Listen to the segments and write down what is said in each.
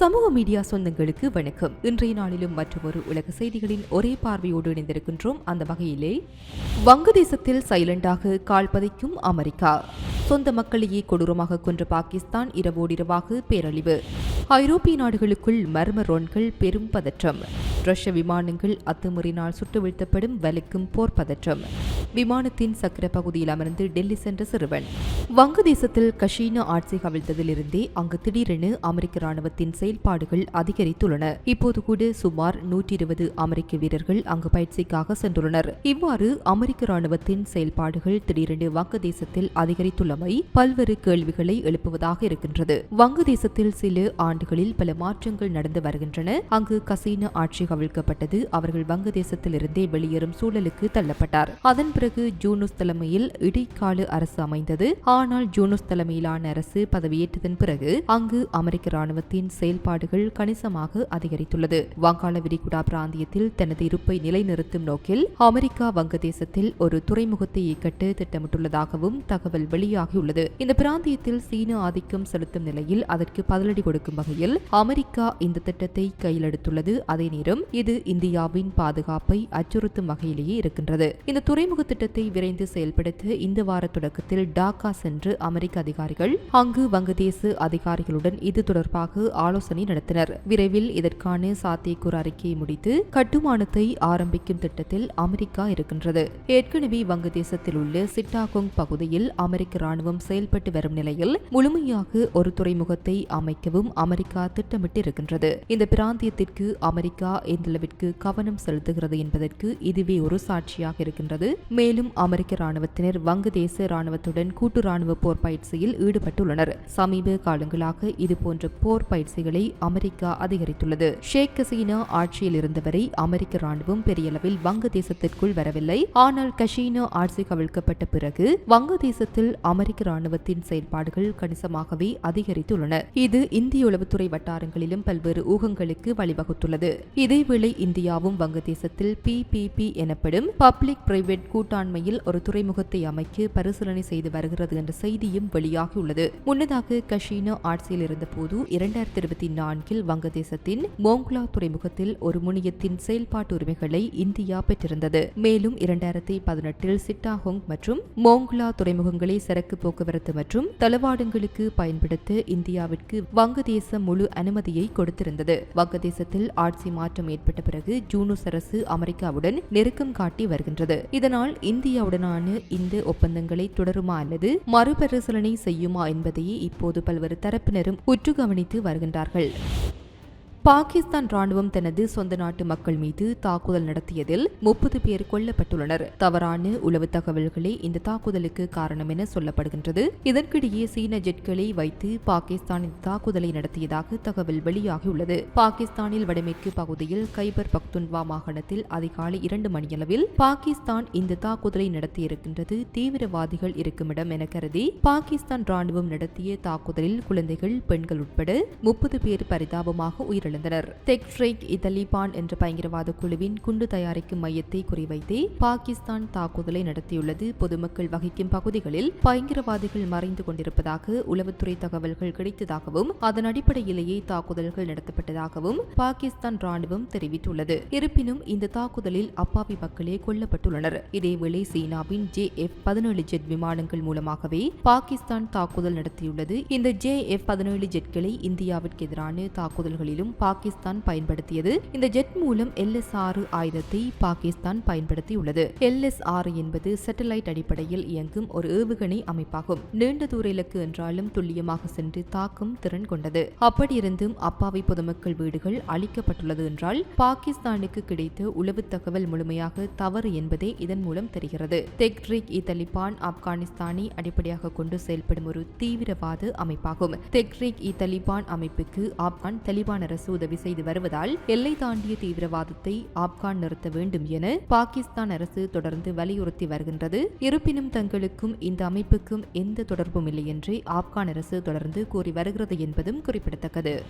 சமூக மீடியா சொந்தங்களுக்கு வணக்கம். இன்றைய நாளிலும் மற்றொரு உலக செய்திகளின் ஒரே பார்வையோடு இணைந்திருக்கின்றோம். அந்த வகையிலே வங்கதேசத்தில் சைலண்டாக கால்பதைக்கும் அமெரிக்கா. சொந்த மக்களையே கொடூரமாக கொன்ற பாகிஸ்தான் இரவோடிரவாக பேரழிவு. ஐரோப்பிய நாடுகளுக்குள் மர்ம ரோன்கள் பெரும் பதற்றம். ரஷ்ய விமானங்கள் அத்துமீறினால் சுட்டு வீழ்த்தப்படும் வலிக்கும் போர் பதற்றம். விமானத்தின் சக்கர பகுதியில் அமர்ந்து டெல்லி சென்ற சிறுவன். வங்கதேசத்தில் கஷீன ஆட்சி கவிழ்த்ததிலிருந்தே அங்கு திடீரென அமெரிக்க ராணுவத்தின் செயல்பாடுகள் அதிகரித்துள்ளன. இப்போது கூட சுமார் நூற்றி இருபது அமெரிக்க வீரர்கள் அங்கு பயிற்சிக்காக சென்றுள்ளனர். இவ்வாறு அமெரிக்க ராணுவத்தின் செயல்பாடுகள் திடீரென வங்கதேசத்தில் அதிகரித்துள்ளமை பல்வேறு கேள்விகளை எழுப்புவதாக இருக்கின்றது. வங்கதேசத்தில் சில ஆண்டுகளில் பல மாற்றங்கள் நடந்து வருகின்றன. அங்கு கசீன ஆட்சி கவிழ்க்கப்பட்டது அவர்கள் வங்கதேசத்திலிருந்தே வெளியேறும் சூழலுக்கு தள்ளப்பட்டார். அதன் பிறகு ஜூனுஸ் தலைமையில் இடைக்கால அரசு அமைந்தது. ஆனால் ஜூனுஸ் தலைமையிலான அரசு பதவியேற்றதன் பிறகு அங்கு அமெரிக்க ராணுவத்தின் செயல்பாடுகள் கணிசமாக அதிகரித்துள்ளது. வங்காள விரிகுடா பிராந்தியத்தில் தனது இருப்பை நிலைநிறுத்தும் நோக்கில் அமெரிக்கா வங்கதேசத்தில் ஒரு துறைமுகத்தை இயக்கட்டு திட்டமிட்டுள்ளதாகவும் தகவல் வெளியாகியுள்ளது. இந்த பிராந்தியத்தில் சீன ஆதிக்கம் செலுத்தும் நிலையில் அதற்கு பதிலடி கொடுக்கும் வகையில் அமெரிக்கா இந்த திட்டத்தை கையிலெடுத்துள்ளது அதே நேரம் இது இந்தியாவின் பாதுகாப்பை அச்சுறுத்தும் வகையிலேயே இருக்கின்றது. இந்த துறைமுக திட்டத்தை விரைந்து செயல்படுத்த இந்த வார தொடக்கத்தில் டாக்கா சென்று அமெரிக்க அதிகாரிகள் அங்கு வங்கதேச அதிகாரிகளுடன் இது தொடர்பாக ஆலோசனை நடத்தினர். விரைவில் இதற்கான சாத்தியக்கூறு அறிக்கையை முடித்து கட்டுமானத்தை ஆரம்பிக்கும் திட்டத்தில் அமெரிக்கா இருக்கின்றது. ஏற்கனவே வங்கதேசத்தில் உள்ள சிட்டாகோங் பகுதியில் அமெரிக்க ராணுவம் செயல்பட்டு வரும் நிலையில் முழுமையாக ஒரு துறைமுகத்தை அமைக்கவும் அமெரிக்கா திட்டமிட்டு இருக்கின்றது இந்த பிராந்தியத்திற்கு அமெரிக்கா எந்தளவிற்கு கவனம் செலுத்துகிறது என்பதற்கு இதுவே ஒரு சாட்சியாக இருக்கின்றது. மேலும் அமெரிக்க ராணுவத்தினர் வங்கதேச ராணுவத்துடன் கூட்டு ராணுவ போர் பயிற்சியில் ஈடுபட்டுள்ளனர். சமீப காலங்களாக இதுபோன்ற போர் பயிற்சிகளை அமெரிக்கா அதிகரித்துள்ளது. ஷேக் ஹசீனா ஆட்சியில் இருந்தவரை அமெரிக்க ராணுவம் பெரியளவில் வங்கதேசத்திற்குள் வரவில்லை. ஆனால் கஷீனா ஆட்சி கவிழ்க்கப்பட்ட பிறகு வங்கதேசத்தில் அமெரிக்க ராணுவத்தின் செயல்பாடுகள் கணிசமாகவே அதிகரித்துள்ளன. இது இந்திய உளவுத்துறை வட்டாரங்களிலும் பல்வேறு ஊகங்களுக்கு வழிவகுத்துள்ளது. இது இதேவேளை இந்தியாவும் வங்கதேசத்தில் பிபிபி எனப்படும் பப்ளிக் பிரைவேட் கூட்டாண்மையில் ஒரு துறைமுகத்தை அமைக்க பரிசீலனை செய்து வருகிறது என்ற செய்தியும் வெளியாகியுள்ளது முன்னதாக கஷீனா ஆட்சியில் இருந்தபோது இரண்டாயிரத்தி இருபத்தி நான்கில் வங்கதேசத்தின் மோங்லா துறைமுகத்தில் ஒரு முனையத்தின் செயல்பாட்டு உரிமைகளை இந்தியா பெற்றிருந்தது. மேலும் இரண்டாயிரத்தி பதினெட்டில் சிட்டாஹோங் மற்றும் மோங்லா துறைமுகங்களை சரக்கு போக்குவரத்து மற்றும் தளவாடங்களுக்கு பயன்படுத்த இந்தியாவிற்கு வங்கதேசம் முழு அனுமதியை கொடுத்திருந்தது. வங்கதேசத்தில் ஆட்சி மாற்றம் ஏற்பட்ட பிறகு ஜூனூஸ் அரசு அமெரிக்காவுடன் நெருக்கம் காட்டி வருகின்றது. இதனால் இந்தியாவுடனான இந்த ஒப்பந்தங்களை தொடருமா அல்லது மறுபரிசீலனை செய்யுமா என்பதையே இப்போது பல்வேறு தரப்பினரும் உற்று கவனித்து வருகின்றார்கள். பாகிஸ்தான் ராணுவம் தனது சொந்த நாட்டு மக்கள் மீது தாக்குதல் நடத்தியதில் முப்பது பேர் கொல்லப்பட்டுள்ளனர். தவறான உளவு தகவல்களே இந்த தாக்குதலுக்கு காரணம் என சொல்லப்படுகின்றது. இதற்கிடையே சீன ஜெட்களை வைத்து பாகிஸ்தான் இந்த தாக்குதலை நடத்தியதாக தகவல் வெளியாகியுள்ளது. பாகிஸ்தானில் வடமேற்கு பகுதியில் கைபர் பக்துன்வா மாகாணத்தில் அதிகாலை இரண்டு மணியளவில் பாகிஸ்தான் இந்த தாக்குதலை நடத்தியிருக்கின்றது. தீவிரவாதிகள் இருக்குமிடம் என கருதி பாகிஸ்தான் ராணுவம் நடத்திய தாக்குதலில் குழந்தைகள் பெண்கள் உட்பட முப்பது பேர் பரிதாபமாக உயிரிழந்தனர் உயிரிழந்தனர் தெக்ஃப்ரைக் இத்தலிபான் என்ற பயங்கரவாத குழுவின் குண்டு தயாரிக்கும் மையத்தை குறிவைத்தே பாகிஸ்தான் தாக்குதலை நடத்தியுள்ளது. பொதுமக்கள் வகிக்கும் பகுதிகளில் பயங்கரவாதிகள் மறைந்து கொண்டிருப்பதாக உளவுத்துறை தகவல்கள் கிடைத்ததாகவும் அதன் அடிப்படையிலேயே தாக்குதல்கள் நடத்தப்பட்டதாகவும் பாகிஸ்தான் ராணுவம் தெரிவித்துள்ளது. இருப்பினும் இந்த தாக்குதலில் அப்பாவி மக்களே கொல்லப்பட்டுள்ளனர். இதேவேளை சீனாவின் ஜே எஃப் பதினேழு ஜெட் விமானங்கள் மூலமாகவே பாகிஸ்தான் தாக்குதல் நடத்தியுள்ளது. இந்த ஜே எஃப் பதினேழு ஜெட்களை இந்தியாவிற்கு எதிரான தாக்குதல்களிலும் பாகிஸ்தான் பயன்படுத்தியது. இந்த ஜெட் மூலம் எல்எஸ் ஆறு ஆயுதத்தை பாகிஸ்தான் பயன்படுத்தியுள்ளது. எல்எஸ் ஆறு என்பது சேட்டலைட் அடிப்படையில் இயங்கும் ஒரு ஏவுகணை அமைப்பாகும். நீண்ட தூர இலக்கு என்றாலும் துல்லியமாக சென்று தாக்கும் திறன் கொண்டது. அப்படியிருந்தும் அப்பாவி பொதுமக்கள் வீடுகள் அளிக்கப்பட்டுள்ளது என்றால் பாகிஸ்தானுக்கு கிடைத்த உளவு தகவல் முழுமையாக தவறு என்பதே இதன் மூலம் தெரிகிறது. தெக்ரிக் இ தலிபான் ஆப்கானிஸ்தானை அடிப்படையாக கொண்டு செயல்படும் ஒரு தீவிரவாத அமைப்பாகும். தெக்ரிக் இ தலிபான் அமைப்புக்கு ஆப்கான் தலிபான் அரசு உதவி செய்து வருவதால் எல்லை தாண்டிய தீவிரவாதத்தை ஆப்கான் நிறுத்த வேண்டும் என பாகிஸ்தான் அரசு தொடர்ந்து வலியுறுத்தி வருகின்றது. இருப்பினும் தங்களுக்கும் இந்த அமைப்புக்கும் எந்த தொடர்பும் இல்லை என்று ஆப்கான் அரசு தொடர்ந்து கூறி வருகிறது என்பதும் குறிப்பிடத்தக்கது.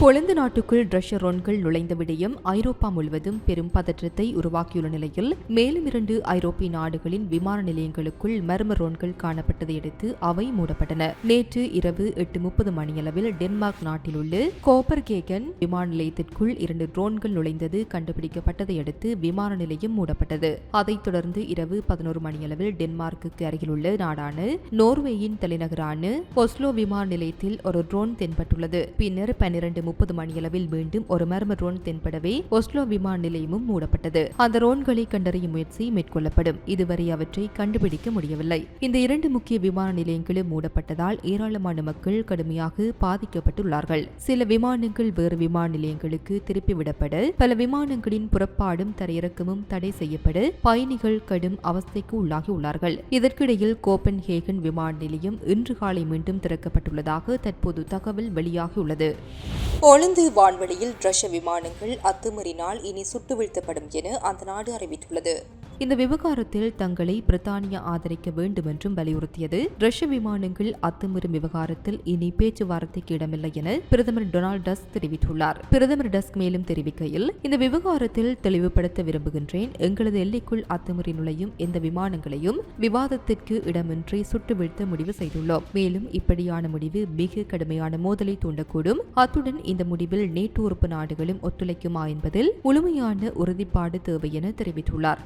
பொலந்து நாட்டுக்குள் ரஷ்ய ரோன்கள் நுழைந்த விடயம் ஐரோப்பா முழுவதும் பெரும் பதற்றத்தை உருவாக்கியுள்ள நிலையில் மேலும் இரண்டு ஐரோப்பிய நாடுகளின் விமான நிலையங்களுக்குள் மர்ம ரோன்கள் காணப்பட்டதையடுத்து அவை மூடப்பட்டன. நேற்று இரவு எட்டு முப்பது மணியளவில் டென்மார்க் நாட்டில் உள்ள கோப்பர்கேகன் விமான நிலையத்திற்குள் இரண்டு ட்ரோன்கள் நுழைந்தது கண்டுபிடிக்கப்பட்டதை அடுத்து விமான நிலையம் மூடப்பட்டது. அதைத் தொடர்ந்து இரவு பதினோரு மணியளவில் டென்மார்க்குக்கு அருகிலுள்ள நாடான நோர்வேயின் தலைநகரான ஒஸ்லோ விமான நிலையத்தில் ஒரு ட்ரோன் தென்பட்டுள்ளது. பின்னர் பன்னிரண்டு முப்பது மணியளவில் மீண்டும் ஒரு மர்ம ட்ரோன் தென்படவே ஒஸ்லோ விமான நிலையமும் மூடப்பட்டது. அந்த ட்ரோன்களை கண்டறியும் முயற்சி மேற்கொள்ளப்படும். இதுவரை அவற்றை கண்டுபிடிக்க முடியவில்லை. இந்த இரண்டு முக்கிய விமான நிலையங்களும் மூடப்பட்டதால் ஏராளமான மக்கள் கடுமையாக பாதிக்கப்பட்டுள்ளார்கள். சில விமானங்கள் வேறு விமான நிலையங்களுக்கு திருப்பிவிடப்பட பல விமானங்களின் புறப்பாடும் தரையிறக்கமும் தடை செய்யப்பட பயணிகள் கடும் அவஸ்தைக்கு உள்ளாகியுள்ளார்கள் இதற்கிடையில் கோப்பன் ஹேகன் விமான நிலையம் இன்று காலை மீண்டும் திறக்கப்பட்டுள்ளதாக தற்போது தகவல் வெளியாகியுள்ளது. ஒழுந்து வான்வெளியில் ரஷ்ய விமானங்கள் அத்துமீறினால் இனி சுட்டு வீழ்த்தப்படும் என அந்த நாடு அறிவித்துள்ளது. இந்த விவகாரத்தில் தங்களை பிரித்தானியா ஆதரிக்க வேண்டும் என்றும் வலியுறுத்தியது. ரஷ்ய விமானங்கள் அத்துமீறும் விவகாரத்தில் இனி பேச்சுவார்த்தைக்கு இடமில்லை என பிரதமர் டொனால்ட் டஸ்க் தெரிவித்துள்ளார். பிரதமர் டஸ்க் மேலும் தெரிவிக்கையில் இந்த விவகாரத்தில் தெளிவுபடுத்த விரும்புகின்றேன். எங்களது எல்லைக்குள் அத்துமீறி நுழையும் எந்த விமானங்களையும் விவாதத்திற்கு இடமின்றி சுட்டு வீழ்த்த முடிவு செய்துள்ளோம். மேலும் இப்படியான முடிவு மிக கடுமையான மோதலை தூண்டக்கூடும். அத்துடன் இந்த முடிவில் நேட்டோ உறுப்பு நாடுகளும் ஒத்துழைக்குமா என்பதில் முழுமையான உறுதிப்பாடு தேவை என தெரிவித்துள்ளார்.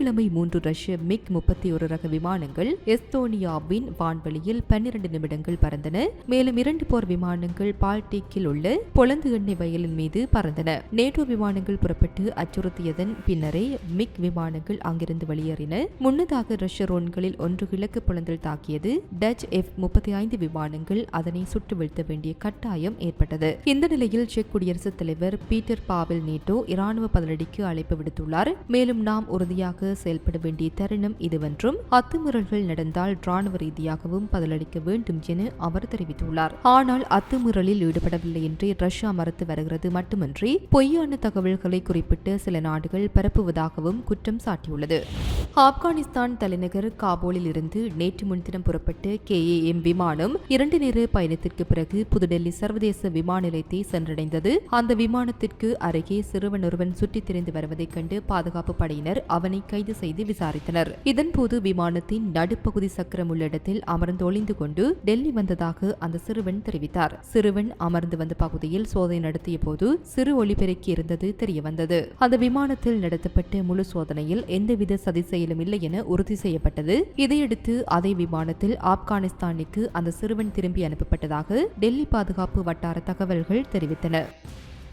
வெள்ளிக்கிழமை மூன்று ரஷ்ய மிக் முப்பத்தி ஒரு ரக விமானங்கள் எஸ்தோனியாவின் வான்வெளியில் பன்னிரண்டு நிமிடங்கள் பறந்தன. மேலும் இரண்டு போர் விமானங்கள் பால்டிக்கில் உள்ள பொலந்து எண்ணெய் வயலின் மீது பறந்தன. நேட்டோ விமானங்கள் புறப்பட்டு அச்சுறுத்தியதன் பின்னரே மிக் விமானங்கள் அங்கிருந்து வெளியேறின. முன்னதாக ரஷ்ய ரோன்களில் ஒன்று கிழக்கு புலந்தில் தாக்கியது. டச் எஃப் முப்பத்தி ஐந்து விமானங்கள் அதனை சுட்டு வீழ்த்த வேண்டிய கட்டாயம் ஏற்பட்டது. இந்த நிலையில் செக் குடியரசுத் தலைவர் பீட்டர் பாவெல் நேட்டோ இராணுவ பதிலடிக்கு அழைப்பு விடுத்துள்ளார். மேலும் நாம் உறுதியாக செயல்பட வேண்டிய தருணம் இதுவென்றும் அத்துமீறல்கள் நடந்தால் ராணுவ ரீதியாகவும் பதிலளிக்க வேண்டும் என அவர் தெரிவித்துள்ளார். ஆனால் அத்துமீறலில் ஈடுபடவில்லை என்று ரஷ்யா மறுத்து வருகிறது. மட்டுமன்றி பொய்யான தகவல்களை குறிப்பிட்டு சில நாடுகள் பரப்புவதாகவும் குற்றம் சாட்டியுள்ளது. ஆப்கானிஸ்தான் தலைநகர் காபூலில் இருந்து நேற்று முன்தினம் புறப்பட்ட கேஏஎம் விமானம் இரண்டு நேர பயணத்திற்கு பிறகு புதுடெல்லி சர்வதேச விமான நிலையத்தை சென்றடைந்தது. அந்த விமானத்திற்கு அருகே சிறுவன் ஒருவன் சுற்றித் திரிந்து வருவதைக் கண்டு பாதுகாப்பு படையினர் அவனை கைது செய்து விசாரித்தனர். இதன்போது விமானத்தின் நடுப்பகுதி சக்கரம் உள்ள இடத்தில் அமர்ந்து ஒளிந்து கொண்டு டெல்லி வந்ததாக அந்த சிறுவன் தெரிவித்தார். சிறுவன் அமர்ந்து வந்த பகுதியில் சோதனை நடத்திய போது சிறு ஒளிபெருக்கி இருந்தது தெரியவந்தது. அந்த விமானத்தில் நடத்தப்பட்ட முழு சோதனையில் எந்தவித சதி செயலும் இல்லை என உறுதி செய்யப்பட்டது. இதையடுத்து அதே விமானத்தில் ஆப்கானிஸ்தானுக்கு அந்த சிறுவன் திரும்பி அனுப்பப்பட்டதாக டெல்லி பாதுகாப்பு வட்டார தகவல்கள் தெரிவித்தன.